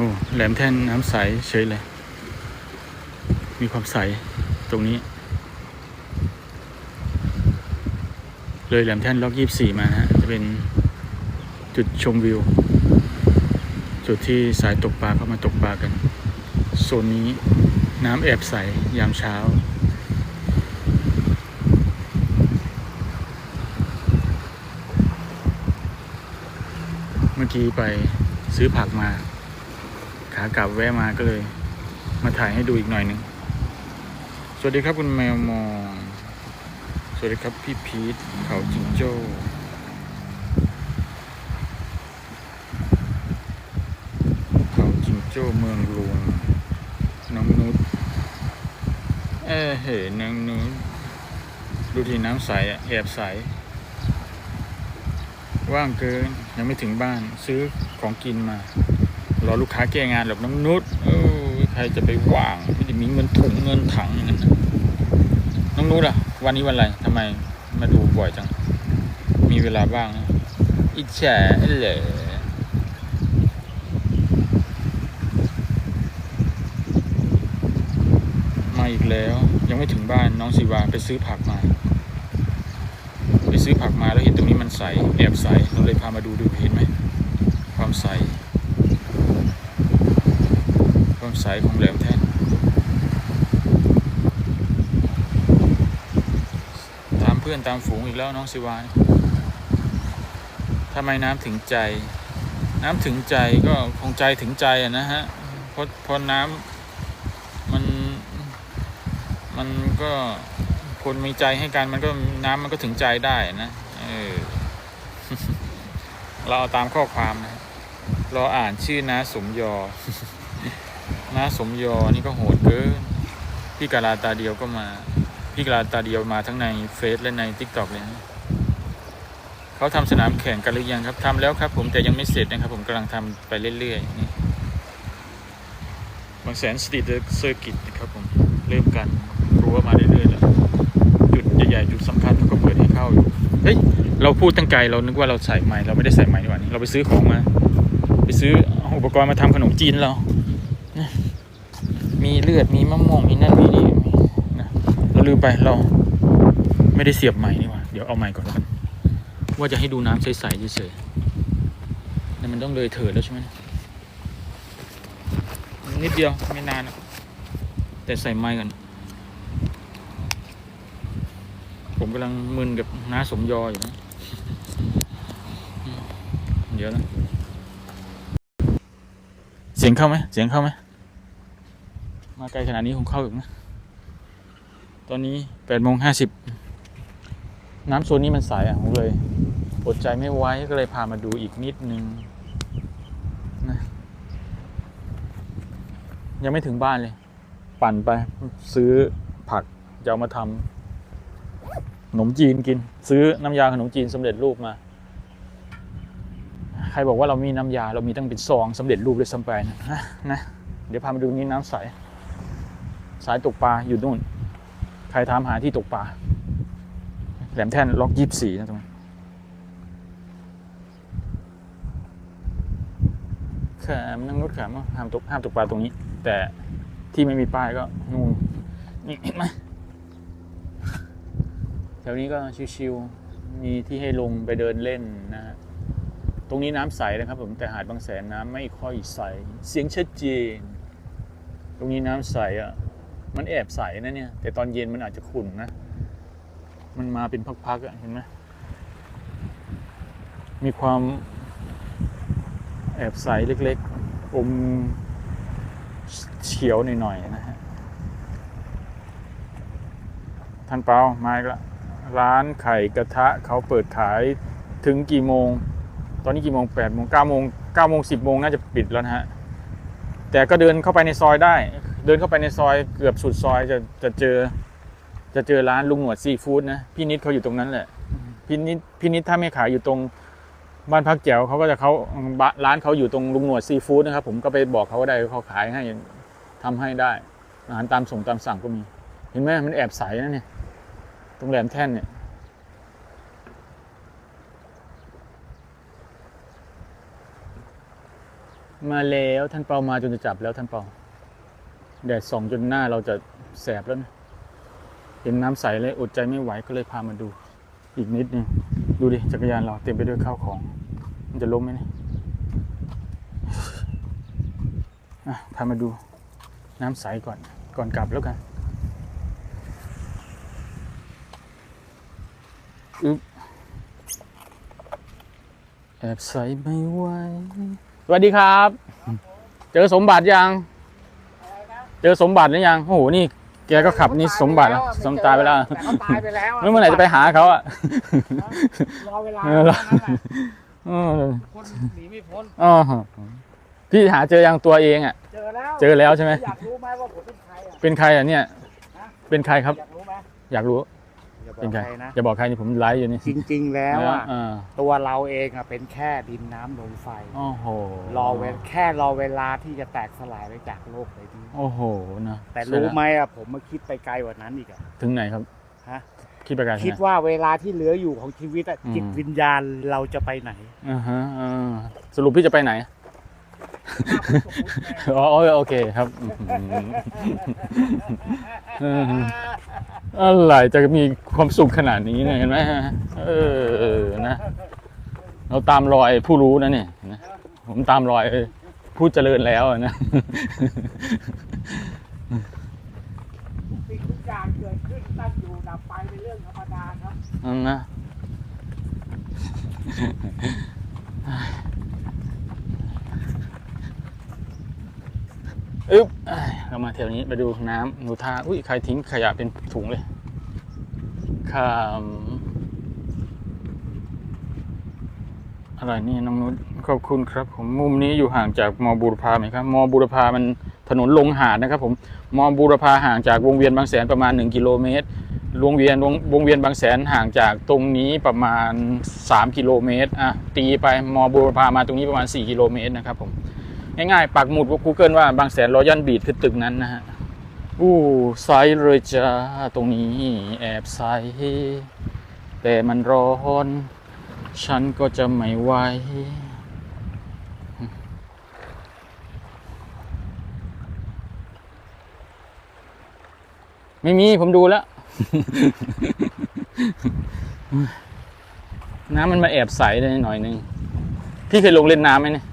โอ้แหลมแท่นน้ำใสเฉยเลย มีความใสตรงนี้ เลยแหลมแท่นล็อกยี่สี่มาฮะจะเป็นจุดชมวิว จุดที่สายตกปลาเข้ามาตกปลากันโซนนี้น้ำแอบใสยามเช้าเมื่อกี้ไปซื้อผักมา ขากลับแวะมาก็เลย มาถ่ายให้ดูอีกหน่อยหนึง สวัสดีครับคุณแมวมอง สวัสดีครับพี่พีทเขาจิงโจ้เขาจิงโจ้เมืองลุงน้องนุชเอ้เห็นน้องนุชดูที่น้ำใสอะแอบใส ว่างเกินยังไม่ถึงบ้านซื้อของกินมา รอลูกค้าแก้งานแบบน้องนุชเออใครจะไปว่างไม่ได้มีเงินถุงเงินถังอย่างนั้นนะน้องนุชอะวันนี้วันอะไรทำไมมาดูบ่อยจัง มีเวลาบ้าง อิจฉาเหรอมาอีกแล้วยังไม่ถึงบ้านน้องศิวาไปซื้อผักมา ไปซื้อผักมาแล้วเห็นตรงนี้มันใสแอบใสเราเลยพามาดูดูเห็นไหมความใส ความใสของแหลมแท่น ตามเพื่อนตามฝูงอีกแล้วน้องสิวานทำไมน้ำถึงใจ น้ำถึงใจก็คงใจถึงใจอะนะฮะเพราะเพราะน้ำมัน มันก็คนมีใจให้กันมันก็น้ำมันก็ถึงใจได้นะเออเราเอาตามข้อความนะรออ่านชื่อนะสมยอ น้าสมยอ นี่ก็โหดเกิน พี่กาลาตาเดียวก็มา พี่กาลาตาเดียวมาทั้งในเฟซและในทิกตอกเลยนะเขาทำสนามแข่งกันหรือยังครับทำแล้วครับ ผมแต่ยังไม่เสร็จนะครับ ผมกำลังทำไปเรื่อยๆนี่บางแสนสตรีทเซอร์กิตนะครับผมเริ่มกันรั้วมาเรื่อยๆแล้วจุดใหญ่ๆจุดสำคัญเขาก็เปิดให้เข้าอยู่เฮ้ยเราพูดตั้งไกลเรานึกว่าเราใส่ไม้เราไม่ได้ใส่ไม้ดีกว่านี่เราไปซื้อของมา ไปซื้ออุปกรณ์มาทำขนมจีนเรา มีเลือดมีมะม่วงมีนั่นมีนี่นะเราลืมไปเราไม่ได้เสียบใหม่นี่ว่าเดี๋ยวเอาใหม่ก่อนแล้วกันว่าจะให้ดูน้ำใสๆเฉยๆแต่มันต้องเลยเถิดแล้วใช่ไหมนิดเดียวไม่นานแต่ใส่ไม้ก่อนผมกำลังมึนกับน้าสมยออยู่นะเดี๋ยวนะ เสียงเข้าไหมเสียงเข้าไหม มาไกลขนาดนี้คงเข้าอีกนะ ตอนนี้แปดโมงห้าสิบน้ำโซนนี้มันใสอะผมเลยอดใจไม่ไหวก็เลยพามาดูอีกนิดนึงนะยังไม่ถึงบ้านเลย ปั่นไปซื้อผักจะเอามาทำขนมจีนกิน ซื้อน้ำยาขนมจีนสำเร็จรูปมา ใครบอกว่าเรามีน้ำยาเรามีตั้งเป็นซองสำเร็จรูปเลยซ้ำไปนะนะนะเดี๋ยวพามาดูนี้น้ำใส สายตกปลาอยู่นู่น ใครถามหาที่ตกปลา แหลมแท่นล็อกยี่สี่นะตรงนั้แขมนั่งรถแขมห้ามตกห้ามตกปลาตรงนี้ แต่ที่ไม่มีป้ายก็นู่นนี่เห็นไหมแถวนี้ก็ชิวๆมีที่ให้ลงไปเดินเล่นนะฮะตรงนี้น้ำใสนะครับผมแต่หาดบางแสนน้ำไม่ค่อยใส เสียงชัดเจน ตรงนี้น้ำใสอะ มันแอบใสนะเนี่ย แต่ตอนเย็นมันอาจจะขุ่นนะ มันมาเป็นพักๆอะเห็นไหมมีความแอบใสเล็กๆ อมเขียวหน่อยๆนะฮะ ท่านเปามาอีกแล้วร้านไข่กระทะเขาเปิดขายถึงกี่โมง ตอนนี้กี่โมงแปดโมงเก้าโมงเก้าโมงสิบโมงน่าจะปิดแล้วนะฮะ แต่ก็เดินเข้าไปในซอยได้ เดินเข้าไปในซอยเกือบสุดซอยจะจะเจอ จะเจอร้านลุงหนวดซีฟู้ดนะพี่นิดเขาอยู่ตรงนั้นแหละพี่นิดพี่นิดถ้าไม่ขายอยู่ตรงบ้านพักแจ๋วเขาก็จะเขาร้านเขาอยู่ตรงลุงหนวดซีฟู้ดนะครับ ผมก็ไปบอกเขาก็ได้เขาขายให้ทำให้ได้ อาหารตามส่งตามสั่งก็มี เห็นไหมมันแอบใสนะเนี่ยตรงแหลมแท่นเนี่ยมาแล้วท่านเปามาจนจะจับแล้วท่านเปา แดดส่องจนหน้าเราจะแสบแล้วนะเห็นน้ำใสเลยอดใจไม่ไหวก็เลยพามาดู อีกนิดนึงดูดิจักรยานเราเต็มไปด้วยข้าวของ มันจะล้มไหมเนี่ยอะพามาดูน้ำใสก่อนก่อนกลับแล้วกันอึ๊บแอบใสไม่ไหวสวัสดีครับ เจอสมบัติยัง เจอสมบัติหรือยังโอ้โหนี่แกก็ขับนี่สมบัติแล้วสมตายไปแล้วแต่เขาตายไปแล้วแล้วเมื่อไหร่จะไปหาเขาอะ รอเวลาเออรอ เท่านั้นแหละเออคนหนีไม่พ้นอ๋อพี่หาเจอยังตัวเองอะ เจอแล้วเจอแล้วใช่ไหม อยากรู้ไหมว่าผมเป็นใครอะเป็นใครอะเนี่ย เป็นใครครับ อยากรู้ไหมอยากรู้อย่าบอ เป็นกใครใครนะอย่าบอกใครนี่ผมไลฟ์อยู่นี่จริง ๆ แล้วอะอ่าตัวเราเองอะเป็นแค่ดินน้ำลมไฟโอ้โหรอเวลแค่รอเวลาที่จะแตกสลายไปจากโลกใบนี้โอ้โหนะแต่รู้ไหมอะผมมาคิดไปไกลกว่านั้นอีกอะถึงไหนครับฮะคิดประการคิดว่าเวลาที่เหลืออยู่ของชีวิตอะอืมจิตวิญญาณเราจะไปไหนอ่าฮะอ่าสรุปพี่จะไปไหน อ๋อโอเคครับอื้อหือเอออะไรจะมีความสุขขนาดนี้เนี่ยเห็นไหมฮะเออนะ เราตามรอยผู้รู้นะเนี่ยนะผมตามรอยผู้เจริญแล้วอะนะสิ่งทุกอย่างเกิดขึ้นตั้งอยู่ดับไปเป็นเรื่องธรรมดาครับนั่นนะ อึ๊บเรามาแถวนี้มาดูน้ำหนูทาอุ้ยใครทิ้งขยะเป็นถุงเลยข้ามอะไรนี่น้องนุชขอบคุณครับ ผมมุมนี้อยู่ห่างจากมอบูรพาไหมครับมอบูรพามันถนนลงหาดนะครับ ผมมอบูรพาห่างจากวงเวียนบางแสนประมาณ 1 กิโลเมตรวงเวียนวงวงเวียนบางแสนห่างจากตรงนี้ประมาณ 3 กิโลเมตรอะตีไปมอบูรพามาตรงนี้ประมาณ 4 กิโลเมตรนะครับผม ง่ายๆปักหมุดว่า Google ว่าบางแสนรอยันบีดคือตึกนั้นนะฮะอู้ไซส์เลยจ้าตรงนี้แอบไซส์แต่มันร้อนฉันก็จะไม่ไหวไม่มีผมดูแล้ว น้ำมันมาแอบใสได้หน่อยนึง พี่เคยลงเล่นน้ำไหมเนี่ย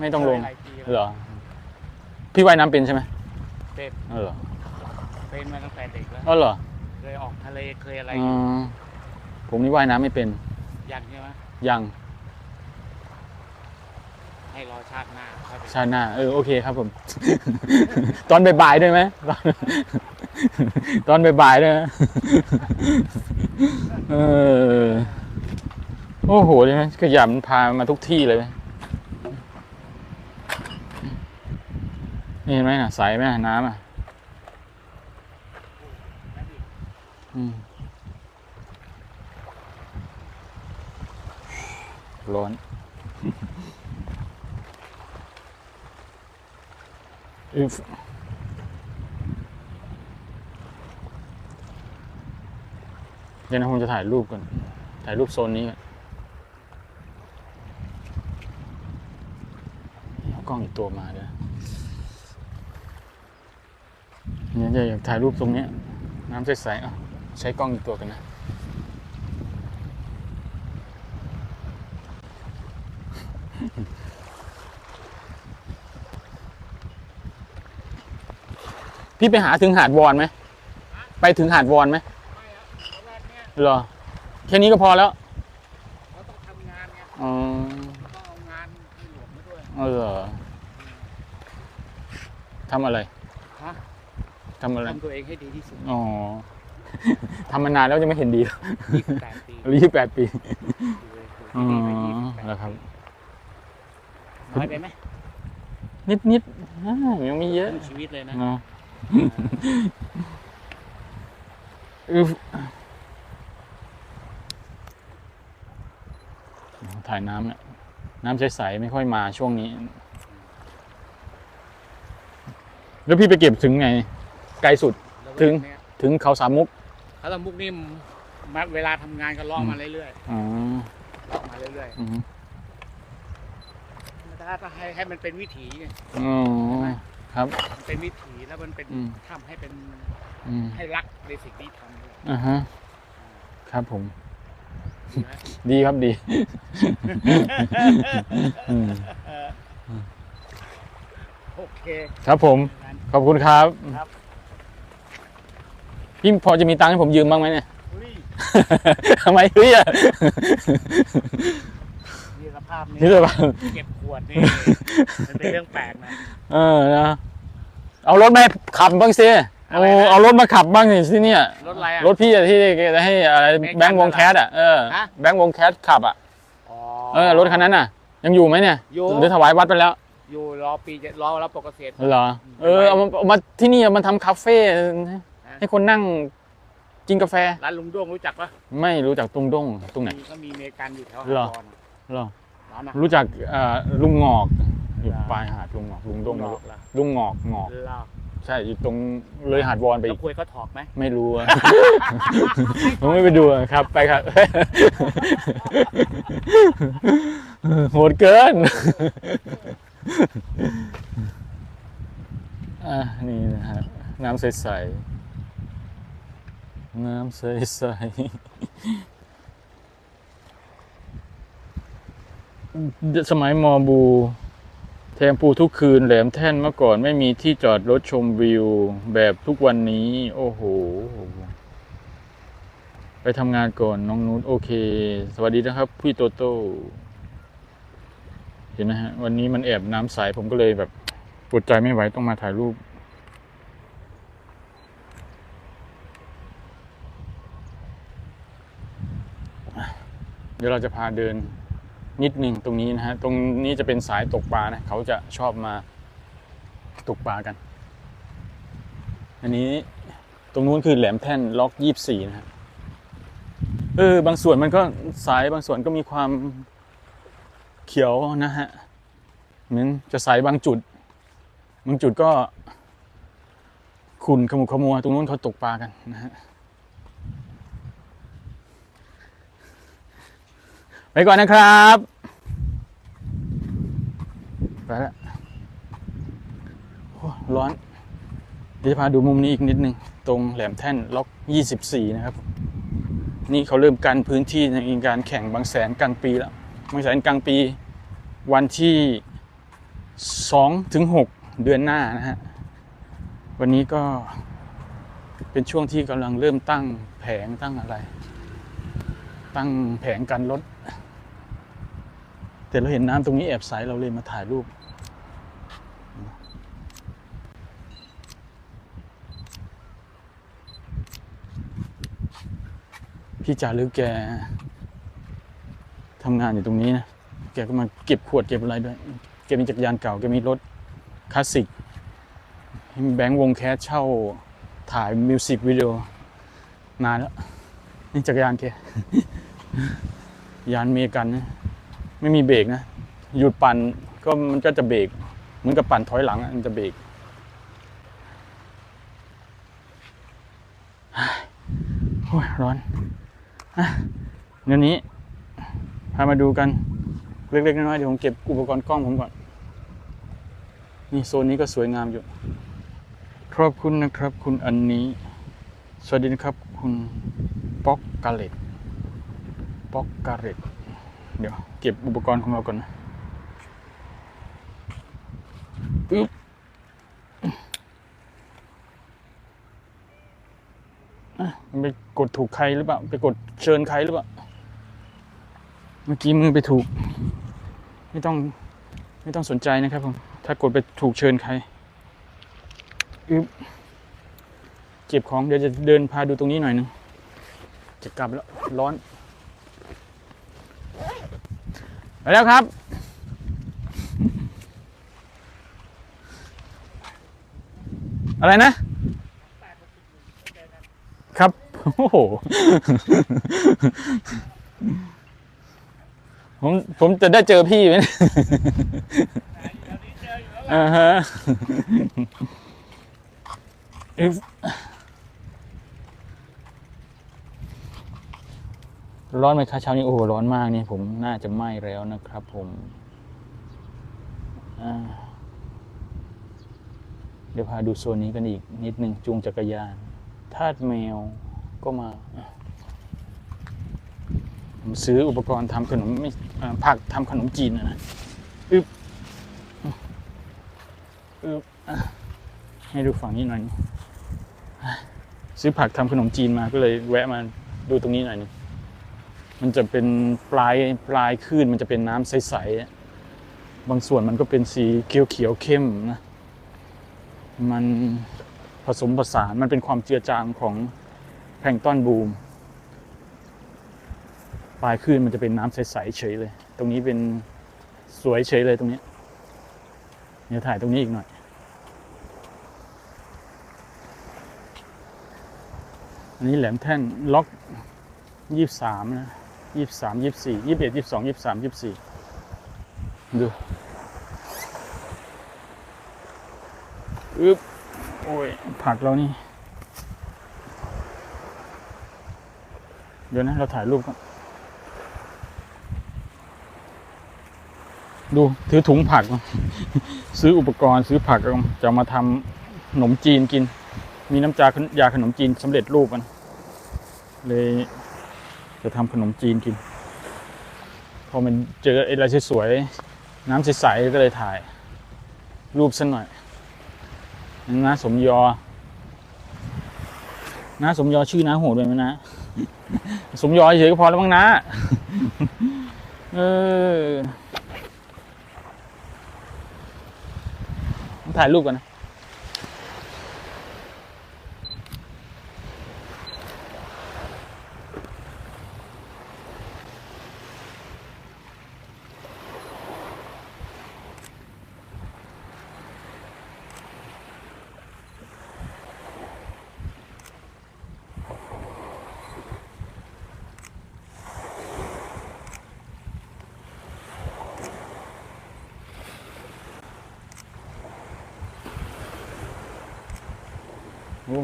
ไม่ต้องลง หลายปีแล้วเหรอ พี่ว่ายน้ำเป็นใช่ไหมเป็นเออเหรอเป็นมาตั้งแต่เด็กแล้ว อ๋อเหรอเคยออกทะเลเคยอะไรอ๋อผมนี่ว่ายน้ำไม่เป็นยังใช่ไหมยัง ให้รอชาติหน้าค่อยไปชาติหน้าเออโอเคครับผม ตอนบ่ายๆด้วยไหมตอน ตอนบ่ายๆด้วยนะ เออโอ้โหเลยไหมขยำมันพามาทุกที่เลยไหม นี่เห็นไหมน่ะใสไหมน้ำอะอืมร้อนอึ๊บเดี๋ยวนะผมจะถ่ายรูปก่อน ถ่ายรูปโซนนี้ก่อนเอากล้องอีกตัวมาเดี๋ยว เนี่ยจะอยากถ่ายรูปตรงเนี้ย น้ำใสๆอะใช้กล้องอีกตัวกันนะ พี่ไปหาถึงหาดวอนไหม ไปถึงหาดวอนไหมไม่ครับตอนแรกเนี่ยเหรอ แค่นี้ก็พอแล้วเขาต้องทำงานไงอ๋อต้องเอางานให้หลวงมาด้วยเออเหรอทำอะไรฮะ ทำอะไร ทำตัวเองให้ดีที่สุดอ๋อ ทำมานานแล้วจะไม่เห็นดี28ปียี่สิบแปดปี อยู่อ๋อที่นี่มา28แล้วครับ น้อยไปไหมนิดนิดๆอ่ายังมีเยอะทั้งชีวิตเลยนะ เนาะอึ๊บถ่ายน้ำเนี่ย น้ำใสๆไม่ค่อยมาช่วงนี้ แล้วพี่ไปเก็บถึงไง ไกลสุดถึงถึงเขาสามมุกเขาตมุกนี่มาเวลาทำงานก็ล่องมาเรื่อยอ๋อๆล่องมาเรื่อยอืมๆธรรมดถ้าถ้าให้ให้มันเป็นวิถีเนี่ยอ๋อครับมันเป็นวิถีแล้วมันเป็นอืมทำให้เป็นอืมให้รักในสิ่งที่ทำด้วยอ่าฮะครับผม ดีไหมดีครับดีอืมเออโอเค ครับผมงั้นขอบคุณครับครับ พี่พอจะมีตังค์ให้ผมยืมบ้างไหมเนี่ยอุ้ยทำไมเฮ้ยอะนี่สภาพนี้นี่เลยป่ะเก็บขวดนี่มันเป็นเรื่องแปลกนะ เออนะเอารถมาให้ขับบ้างสิอะเอาไรนะ เอารถมาขับบ้างสิที่เนี่ย รถอะไรอะ รถพี่อะที่จะให้อะไรเมกันแบงค์วงแคสอะเออฮะ แบงค์วงแคสขับอะอ๋อ เออรถคันนั้นน่ะยังอยู่ไหมเนี่ยอยู่ หรือถวายวัดไปแล้วอยู่รอปีจะรอรับปกเกษตรเหรอเออเอามาเอามาที่นี่มันทำคาเฟ่ ให้คนนั่งกินกาแฟ ร้านลุงด้วงรู้จักปะไม่รู้จักตรงดงตรงไหน มีก็มีเมกันอยู่แถวเหรอหาดอนเหรอ ร้านนะรู้จักเอ่อลุงงอกอยู่เหรอปลายหาดลุงงอกลุงดงหลไม่อรู้กละลุงงอกงอกเหล้าใช่อยู่ตรงเลยหาดวอนไปแล้อีวกคุยเขาถอกไหมไม่รู้อะ ผมไม่ไปดูอะครับ ไปครับ โหดเกิน อะนี่นะฮะน้ำใสๆ น้ำใสๆ สมัยมอบู แทงปูทุกคืนแหลมแท่นเมื่อก่อนไม่มีที่จอดรถชมวิว แบบทุกวันนี้ โอ้โห ไปทำงานก่อนน้องนุชโอเค สวัสดีนะครับ พี่โตโต้เห็นไหมฮะ วันนี้มันแอบน้ำใสผมก็เลยแบบปวดใจไม่ไหวต้องมาถ่ายรูป ดี๋ยวเราจะพาเดินนิดหนึ่งตรงนี้นะฮะ ตรงนี้จะเป็นสายตกปลานะ เขาจะชอบมาตกปลากัน อันนี้ตรงนู้นคือแหลมแท่นล็อกยี่สี่นะฮะ เออ บางส่วนมันก็สายบางส่วนก็มีความเขียวนะฮะ เหมือนจะใสบางจุด บางจุดก็ขุนขมุขมัว ตรงนู้นเขาตกปลากันนะฮะ ไปก่อนนะครับไปแล้วร้อนเดี๋ยวจะพาดูมุมนี้อีกนิดนึง ตรงแหลมแท่นล็อก 24 นะครับ นี่เขาเริ่มกันพื้นที่ในการแข่งบางแสนกลางปีแล้ว บางแสนกลางปี วันที่2ถึง6เดือนหน้านะฮะ วันนี้ก็เป็นช่วงที่กำลังเริ่มตั้งแผงตั้งอะไร ตั้งแผงกันรถ แต่เราเห็นน้ำตรงนี้แอบใสเราเลยมาถ่ายรูป พี่จ่าลึกแกทำงานอยู่ตรงนี้นะ แกก็มาเก็บขวดเก็บอะไรด้วย แกมีจักรยานเก่า แกมีรถคลาสสิกมีแบงค์วงแคสเช่าถ่ายมิวสิกวิดีโอนานแล้ว นี่จักรยานแกยานเมกันนะ ไม่มีเบรกนะ หยุดปั่นก็มันก็จะเบรกเหมือนกับปั่นถอยหลังมันจะเบรกโอ้ยร้อนอะเดี๋ยวนี้พามาดูกันเล็กๆน้อยๆเดี๋ยวผมเก็บอุปกรณ์กล้องผมก่อน นี่โซนนี้ก็สวยงามอยู่ ขอบคุณนะครับ คุณอันนี้ สวัสดีนะครับ คุณป๊อกกาเลตป๊อกกาเลต เดี๋ยวเก็บอุปกรณ์ของเราก่อนนะอึ๊บอะมันไปกดถูกใครหรือเปล่า ไปกดเชิญใครหรือเปล่า เมื่อกี้มือไปถูก ไม่ต้องไม่ต้องสนใจนะครับผม ถ้ากดไปถูกเชิญใครอึ๊บเก็บของเดี๋ยวจะเดินพาดูตรงนี้หน่อยหนึงจะกลับแล้วร้อน ไป แล้วครับ อะไรนะ ครับ โอ้โห ผมผมจะได้เจอพี่ไหมเนี่ยอ่าฮะอึ๊บ ร้อนไหมครับเช้านี้โอ้ร้อนมากนี่ผมน่าจะไหม้แล้วนะครับ ผมเดี๋ยวพาดูโซนนี้กันอีกนิดหนึ่งจูงจักรยานทาดแมวก็มา ผมซื้ออุปกรณ์ทำขนมไม่ผักทำขนมจีนนะอึบอึบให้ดูฝั่งนี้หน่อย ซื้อผักทำขนมจีนมาก็เลยแวะมาดูตรงนี้หน่อยนึง มันจะเป็นปลายปลายคลื่นมันจะเป็นน้ำใสๆ บางส่วนมันก็เป็นสีเขียวเขียวเข้มนะ มันผสมผสานมันเป็นความเจือจางของแพลงต้อนบูม ปลายคลื่นมันจะเป็นน้ำใสๆเฉยเลย ตรงนี้เป็นสวยเฉยเลยตรงนี้เดี๋ยวถ่ายตรงนี้อีกหน่อยอันนี้แหลมแท่นล็อกยี่สามนะ ยี่สามยี่สี่ยี่เอ็ดยี่สองยี่สามยี่สี่ดูอึบโอ้ย ผักเรานี่ เดี๋ยวนะ เราถ่ายรูปก่อนดู ถือถุงผัก ซื้ออุปกรณ์ซื้อผักจะมาทำขนมจีนกิน มีน้ำจายาขนมจีนสำเร็จรูปมันเลย จะทำขนมจีนกิน พอมันเจออะไรสวยๆน้ำใสๆก็เลยถ่าย รูปสักหน่อยน้าสมยอน้าสมยอชื่อน้าโหดด้วยไหมนะ สมยอเฉยก็พอแล้วมั้งนะเออถ่ายรูปกันนะ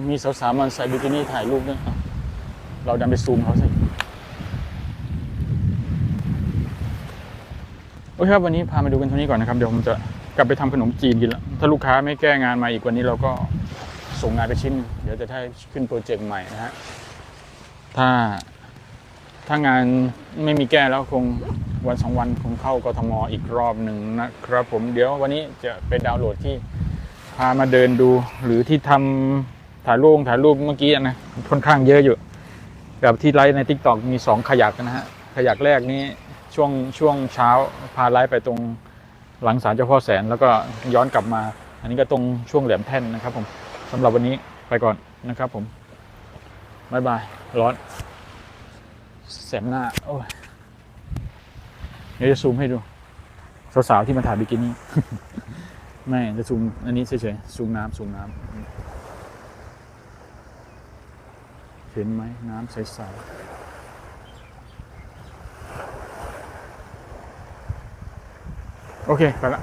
มีสาวๆมันใส่บิกินี่ถ่ายรูปด้วยอะเราดันไปซูมเขาสิโอเคครับวันนี้พามาดูกันเท่านี้ก่อนนะครับ เดี๋ยวผมจะกลับไปทำขนมจีนกินแล้วถ้าลูกค้าไม่แก้งานมาอีกวันนี้เราก็ส่งงานไปชิ้น เดี๋ยวจะได้ขึ้นโปรเจกต์ใหม่นะฮะถ้าถ้างานไม่มีแก้แล้วคงวันสองวันคงเข้ากทมอีกรอบหนึ่งนะครับผมเดี๋ยววันนี้จะไปดาวน์โหลดที่พามาเดินดูหรือที่ทำ ถ่ายรูปถ่ายรูปเมื่อกี้นะค่อนข้างเยอะอยู่แบบที่ไลฟ์ใน t ิ k t o k มีสองขยักนะฮะขยักแรกนี้ช่วงช่วงเช้าพาไลฟ์ไปตรงหลังศาลเจ้าพ่อแสนแล้วก็ย้อนกลับมา อันนี้ก็ตรงช่วงแหลมแท่นนะครับ ผมสำหรับวันนี้ไปก่อนนะครับ ผมบายบายร้อนแสบหน้าโอ้ยเดี๋ยวจะซูมให้ดู สาวๆที่มาถ่ายบิกินี่ ไม่จะซูมอันนี้เฉยๆซูมน้ำซูมน้ำเห็นไหมน้ำใสๆ โอเค ไปละ